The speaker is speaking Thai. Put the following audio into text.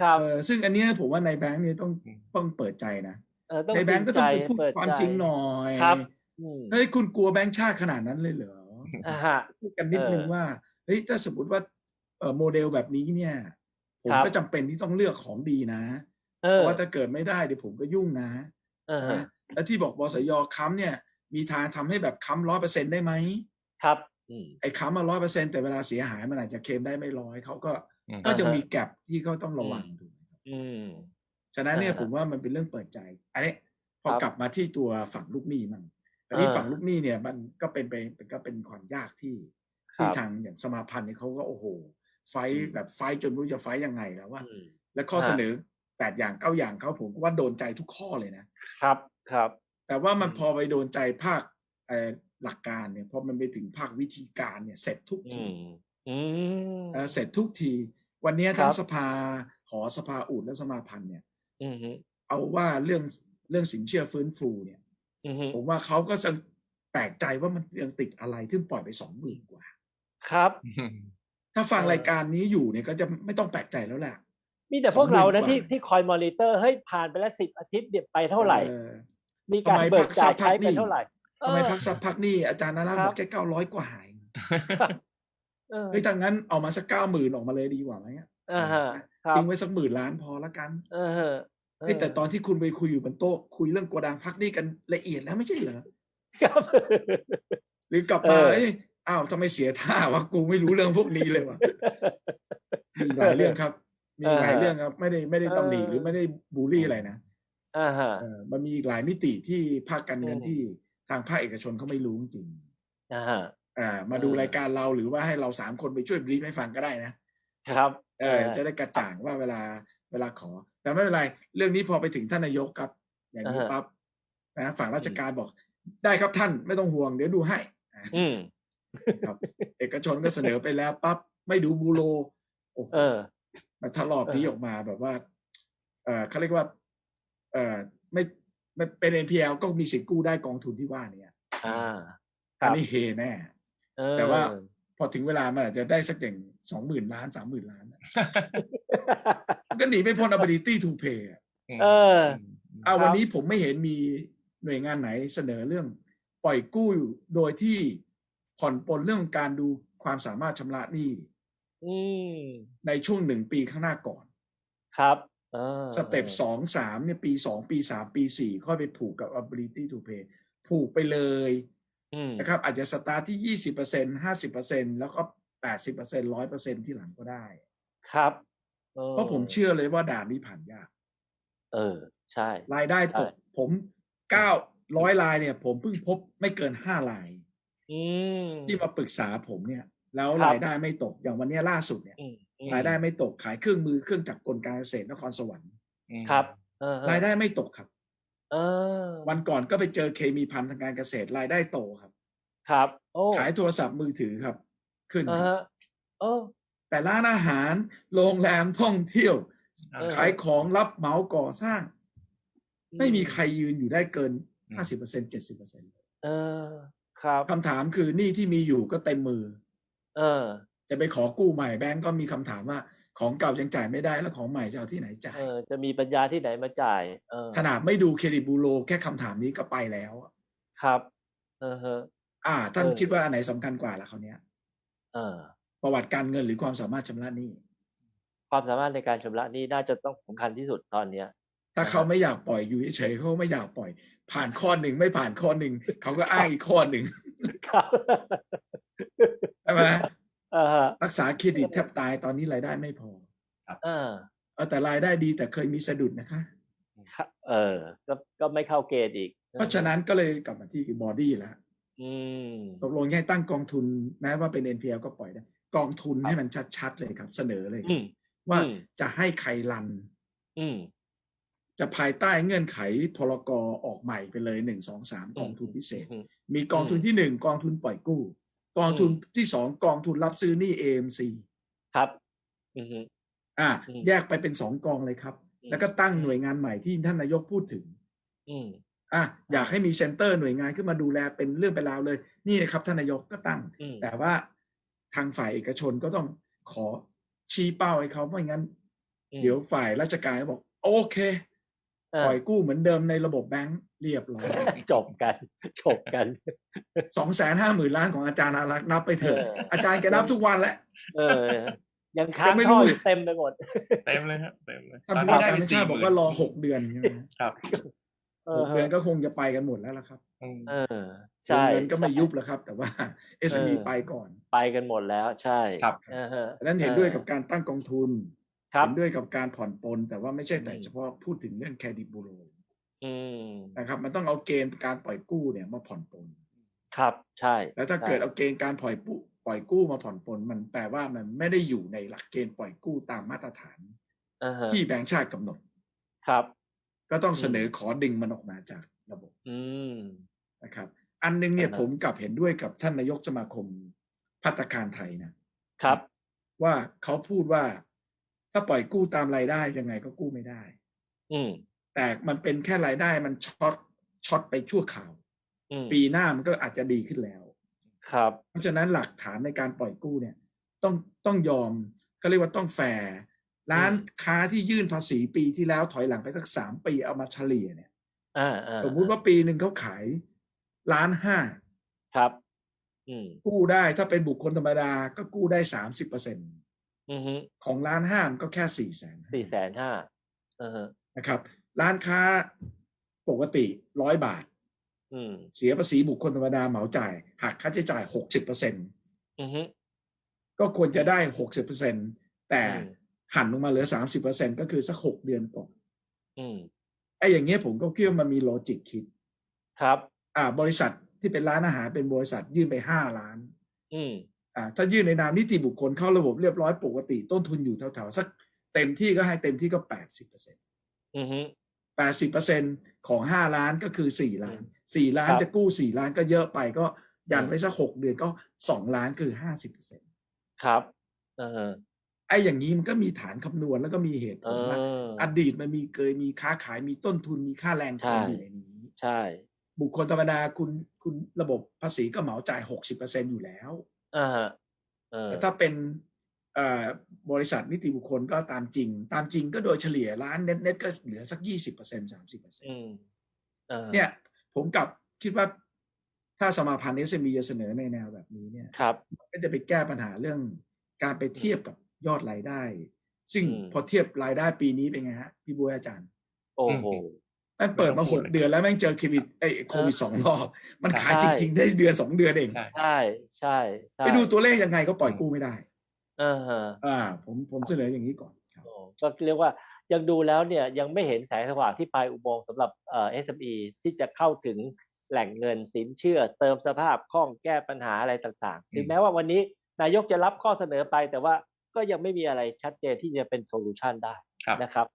ครับ เออซึ่งอันเนี้ยผมว่าในแบงค์เนี่ยต้องอืมต้องเปิดใจนะเออต้องในแบงค์ก็ต้องไปพูดเปิความใจจริงหน่อยครับอืมเฮ้ยคุณกลัวแบงค์ชาติขนาดนั้นเลยเหรออ่าฮะ พูดกันนิดนึงเออว่าเฮ้ยถ้าสมมติว่าเอ่อโมเดลแบบนี้เนี่ย ผมครับ ก็จำเป็นที่ต้องเลือกของดีนะเอเพอราะว่าถ้าเกิดไม่ได้เดี๋ยวผมก็ยุ่งนะเออฮะนะแล้วที่บอกบสยค้ำเนี่ย มีทางทำให้แบบค้ำร้อยเปอร์เซ็นได้ไหมครับ อืมไอ้ค้ำมาร้อยเปอร์เซ็นแต่เวลาเสียหายมันอาจจะเคลมได้ไม่ร้อยเขาก็อืม ก็จะอ่าฮะมีแกลบที่เขาต้องระวังถูกไหมครับอืมฉะนั้นเนี่ยอ่าฮะผมว่ามันเป็นเรื่องเปิดใจ อันนี้พอครับกลับมาที่ตัวฝั่งลูกหนี้มั่งอันนี้อ่าฝั่งลูกหนี้เนี่ยมันก็เป็นไปก็เป็นความยากที่ครัที่บทางอย่างสมาพันธ์เนี่ยเขาก็โอ้โห ไฟอืท์มแบบไฟท์จนไม่รู้จะไฟท์ยังไงแล้วว่าอืมและข้อฮะเสนอแปดอย่างเก้าอย่างเขาผมก็ว่าโดนใจทุกข้อเลยนะครับครับ แต่ว่ามันอืมพอไปโดนใจภาคเอ่อหลักการเนี่ยพอมันไปถึงภาควิธีการเนี่ยเสร็จทุกอืทีมอืมเอ่อเสร็จทุกที วันเนี้ยครัทั้งบสภาหอสภาอูดและสมาพันธ์เนี่ยอืมฮึเอาว่าเรื่องเรื่องสินเชื่อฟื้นฟูเนี่ยอืมฮึผมว่าเขาก็จะแปลกใจว่ามันยังติดอะไรที่ปล่อยไปสองหมื่นกว่า ครับ ถ้าฟังเออรายการนี้อยู่เนี่ยก็จะไม่ต้องแปลกใจแล้วแหละมีแต่พวกเรานะ20,000ที่กว่าที่คอยมอนิเตอร์เฮ้ยผ่านไปแล้วสิบอาทิตย์เดี๋ยวไปเท่าไหร่เออมีการทำไมเบิกจ่ายพักทรัพย์ใช้พักหนี้ไปเท่าไหร่ทำไมเออพักซับพักหนี่อาจารย์นาราครับบอกแค่เก้าร้อยกว่าหาย เออเฮ้ยถ้างั้นเอามาสักเก้าหมื่นออกมาเลยดีกว่าไหมอะอ่าฮะครับทิ้งไว้สักหมื่นล้านพอละกันเออฮะเฮ้ยแต่ตอนที่คุณไปคุยอยู่บนโต๊ะคุยเรื่องโกดังพักหนี่กันละเอียดแล้วไม่ใช่เหรอครับหรือกลับมาเออเอ้ยอ้าวทำไมเสียท่าวะกูไม่รู้เรื่องพวกนี้เลยวะมีหลายเรื่องครับ มีหลายเรื่องครับ ไม่ได้ไม่ได้ตำหนิหรือไม่ได้บูลลี่อะไรนะอ่าฮะเออมันมีอีกหลายมิติที่ภาคการเงินอืมที่ทางภาคเอกชนเขาไม่รู้จริงอ่าฮะ อ่ามาดูเออรายการเราหรือว่าให้เราสามคนไปช่วยบรีฟให้ฟังก็ได้นะครับเออจะได้กระจ่างว่าเวลาเวลาขอ แต่ไม่เป็นไร เรื่องนี้พอไปถึงท่านนายกครับ อย่างนี้อ่าฮะปั๊บนะฝั่งราชการบอก ได้ครับท่านไม่ต้องห่วง เดี๋ยวดูให้อ่าอืมครับ เอกชนก็เสนอไปแล้วปั๊บไม่ดูบูโรโอ้โหเออมันถ้ารอบนี้เออออกมาแบบว่า เออเขาเรียกว่า เออไม่ไม่เป็น NPL ก็มีสิทธิ์กู้ได้กองทุนที่ว่าเนี่ย อ่าคอัรันบนี้เฮแน่เออ แต่ว่าพอถึงเวลามันอาจจะได้สักอย่างสองหมื่นล้านสามหมื่นล้านอะมันก็หนีไม่พ้น ability to pay อะเอออ่าครับวันนี้ผมไม่เห็นมีหน่วยงานไหนเสนอเรื่อง ปล่อยกู้โดยที่ผ่อนปลนเรื่องการดูความสามารถชำระหนี้อืมในช่วงหนึ่งปีข้างหน้าก่อน ครับเออสเต็ปสองสามเนี่ยปีสองปีสามปีสี่ค่อยไปผูกกับ ability to pay ผูกไปเลยอืม นะครับ อาจจะสตาร์ทที่ยี่สิบเปอร์เซ็นห้าสิบเปอร์เซ็นแล้วก็แปดสิบเปอร์เซ็นร้อยเปอร์เซ็นที่หลังก็ได้ ครับออเพราะผมเชื่อเลยว่าด่านนี้ผ่านยาก เออ ใช่ รายได้ตกใช่ผมเก้าร้อยลายเนี่ย ผมเพิ่งพบไม่เกินห้าลายอืมที่มาปรึกษาผมเนี่ย แล้วครับรายได้ไม่ตกอย่างวันเนี้ยล่าสุดเนี่ยอืมอืมรายได้ไม่ตกขายเครื่องมือเครื่องจักรกลการเกษตรนครสวรรค์ครับเออฮะรายได้ไม่ตกครับ เออ วันก่อนก็ไปเจอเคมีพันธุ์ทางการเกษตรรายได้โตครับ ครับ โอ้ขายโทรศัพท์มือถือครับ ขึ้น อ่าครับฮะโอ้ แต่ร้านอาหาร โรงแรมท่องเที่ยว เออ ขายของรับเหมาก่อสร้าง ไม่มีใครยืนอยู่ได้เกิน อืมห้าสิบเปอร์เซ็นเจ็ดสิบเปอร์เซ็นเออ ครับ คำถามคือหนี้ที่มีอยู่ก็เต็มมือ เออ จะไปขอกู้ใหม่แบงก์ก็มีคำถามว่า ของเก่ายังจ่ายไม่ได้แล้วของใหม่จะเอาที่ไหนจ่าย เออจะมีปัญญาที่ไหนมาจ่ายเออขนาดไม่ดูเครดิตบูโรแค่คำถามนี้ก็ไปแล้วอะครับเออฮะ อ่า ท่านเออ คิดว่าอันไหนสำคัญกว่าล่ะคราวเนี้ย เออ ประวัติการเงินหรือความสามารถชำระหนี้ ความสามารถในการชำระหนี้น่าจะต้องสำคัญที่สุดตอนเนี้ย ถ้าเขาไม่อยากปล่อยอยู่เฉยๆเขาไม่อยากปล่อย ผ่านข้อหนึ่งไม่ผ่านข้อหนึ่งเขาก็อ้างอีกข้อหนึ่งครับใช่ไหมเออฮะรักษาเครดิตแทบตายตอนนี้รายได้ไม่พอ เออเอาแต่รายได้ดีแต่เคยมีสะดุดนะคะครับเออ ก็ก็ไม่เข้าเกณฑ์อีก เพราะฉะนั้นก็เลยกลับมาที่บอดี้แล้วอืมตกลงให้ตั้งกองทุนแม้ว่าเป็น NPL ก็ปล่อยได้ กองทุนให้มันชัดๆเลยครับ เสนอเลยอืมว่าอืมจะให้ใครรันอืมจะภายใต้เงื่อนไขพรกออกใหม่ไปเลยหนึ่งสองสามกองทุนพิเศษอืมมีกองทุนที่หนึ่งกองทุนปล่อยกู้ กองทุนที่สองกองทุนรับซื้อหนี้ AMC ครับ อืมฮึอะอืม แยกไปเป็นสองกองเลยครับอืมแล้วก็ตั้งหน่วยงานใหม่ที่ท่านนายกพูดถึง อืม อะอยากให้มีเซ็นเตอร์หน่วยงานขึ้นมาดูแลเป็นเรื่องเป็นราวเลย นี่นะครับท่านนายกก็ตั้ง อืม แต่ว่าทางฝ่ายเอกชนก็ต้องขอชี้เป้าให้เขาไม่งั้น อืมเดี๋ยวฝ่ายราชการก็บอก โอเคเออปล่อยกู้เหมือนเดิมในระบบแบงก์เรียบร้อยจบกันจบกัน สองแสนห้าหมื่นล้านของอาจารย์อารักษ์นับไปเถอะ เอออ อาจารย์แกนับทุกวันแหละ เออ ยังค้างยังไม่รู้ท่ออยู่เต็มไปหมดเต็มเลยครับเต็มเลยท่านตอนผู้นี้ว่าได้การไปแบงค์สี่ชาติหบอกมื่นว่ารอหกเดือนใช่ไหมครับเอหอกเดือนก็คงจะไปกันหมดแล้วล่ะครับอืมเออวใช่งเงินก็ไม่ยุบแล้วครับ แต่ว่า SME เออไปก่อน ไปกันหมดแล้วใช่ครับเออฮะดังนั้นเห็นด้วยกับการตั้งกองทุนครับเห็นด้วยกับการผ่อนปลนแต่ว่าไม่ใช่แต่อืมเฉพาะพูดถึงเรื่องแคดิบูโรอืมนะครับ มันต้องเอาเกณฑ์การปล่อยกู้เนี่ยมาผ่อนปลนครับ ใช่ แล้วถ้าใช่เกิดเอาเกณฑ์การปล่อยกู้ป ล่อยกู้มาผ่อนปลนมันแปลว่ามันไม่ได้อยู่ในหลักเกณฑ์ปล่อยกู้ตามมาตรฐานอ่าฮะที่แบงก์ชาติกำหนด ครับ ก็ต้องอืมเสนอขอดึงมันออกมาจากระบบ อืมนะครับ อันหนึงเนี่ยอ่าฮะผมกลับเห็นด้วยกับท่านนายกสมาคมพัตตาคารไทยนะครับ ว่าเขาพูดว่าถ้าปล่อยกู้ตามรายได้ยังไงก็กู้ไม่ได้ อืมแต่มันเป็นแค่รายได้มันช็อตช็อตไปชั่วข่าวอืมปีหน้ามันก็อาจจะดีขึ้นแล้ว ครับ เพราะฉะนั้นหลักฐานในการปล่อยกู้เนี่ย ต้องต้องยอมก็เรียกว่าต้องแฟร์ร้านค้าที่ยื่นภาษีปีที่แล้วถอยหลังไปสักสามปีเอามาเฉลี่ยเนี่ยอ่าอ่าสมมุติว่าปีหนึ่งเขาขายล้านห้าครับอืมกู้ได้ถ้าเป็นบุคคลธรรมดาก็กู้ได้สามสิบเปอร์เซ็นอือฮึของล้านห้ามันก็แค่สี่แสนสี่แสนห้าอ่าฮะนะครับ ร้านค้าปกติร้อยบาทอืม เสียภาษีบุคคลธรรมดาเหมาจ่ายหักค่าใช้จ่ายหกสิบเปอร์เซ็นอือฮึก็ควรจะได้หกสิบเปอร์เซ็นแต่อืมหันลงมาเหลือสามสิบเปอร์เซ็นก็คือสักหกเดือนก่อนอืมไอ้อย่างเงี้ยผมก็คิดว่ามันมีโลจิกคิด ครับ อ่า บริษัทที่เป็นร้านอาหารเป็นบริษัทยื่นไปห้าล้าน อืมอ่า ถ้ายื่นในนามนิติบุคคลเข้าระบบเรียบร้อยปกติ ต้นทุนอยู่แถวๆสักเต็มที่ก็ให้เต็มที่ก็แปดสิบเปอร์เซ็นอือฮึแปดสิบเปอร์เซ็นของห้าล้านก็คือสี่ล้าน สี่ล้านครับจะกู้สี่ล้านก็เยอะไปก็ยันไว้สักหกเดือนก็สองล้านคือห้าสิบเปอร์เซ็นครับอ่าฮะไอ้อย่างนี้มันก็มีฐานคำนวณแล้วก็มีเหตุผเอลว่าออดีตมันมีเคยมีค้าขายมีต้นทุนมีค่าแรงคนใช่อยู่ในนี้ใช่ บุคคลธรรมดาคุณคุณระบบภาษีก็เหมาจ่ายหกสิบเปอร์เซ็นอยู่แล้วอ่าฮะเออแต่ถ้าเป็นเอ่อบริษัทนิติบุคคลก็ตามจริง ตามจริงก็โดยเฉลี่ยร้านเน็ตเน็ตก็เหลือสักยี่สิบเปอร์เซ็นสามสิบเปอร์เซ็นอืมอ่าเนี่ย ผมกลับคิดว่าถ้าสมาพันธ์ SME จะเสนอในแนวแบบนี้เนี่ยครับก็จะไปแก้ปัญหาเรื่องการไปเทียบกับยอดรายได้ ซึ่งอืมพอเทียบรายได้ปีนี้เป็นไงฮะ พี่บัวอาจารย์ โอ้โหมันเปิดมาไม่ต้องหพูดกเลยเดือนแล้วแม่งเจอโควิดไอ้โควิดสองรอบ มันขายใช่จริง ๆ ได้เดือนสองเดือนเองใช่ใช่ใช่ใช่ไปดูตัวเลขยังไงก็ปล่อยกู้ไม่ได้อ่าฮะอ่าผมผมเสนออย่างนี้ก่อนครับโอ้ก็เรียกว่า ยังดูแล้วเนี่ยยังไม่เห็นแสงสว่างที่ปลายอุโมงค์สำหรับเอ่อ SME ที่จะเข้าถึงแหล่งเงินสินเชื่อ เติมสภาพคล่องแก้ปัญหาอะไรต่างๆ ถึงแม้ว่าวันนี้นายกจะรับข้อเสนอไปแต่ว่าก็ยังไม่มีอะไรชัดเจนที่จะเป็นโซลูชันได้ครับนะครับ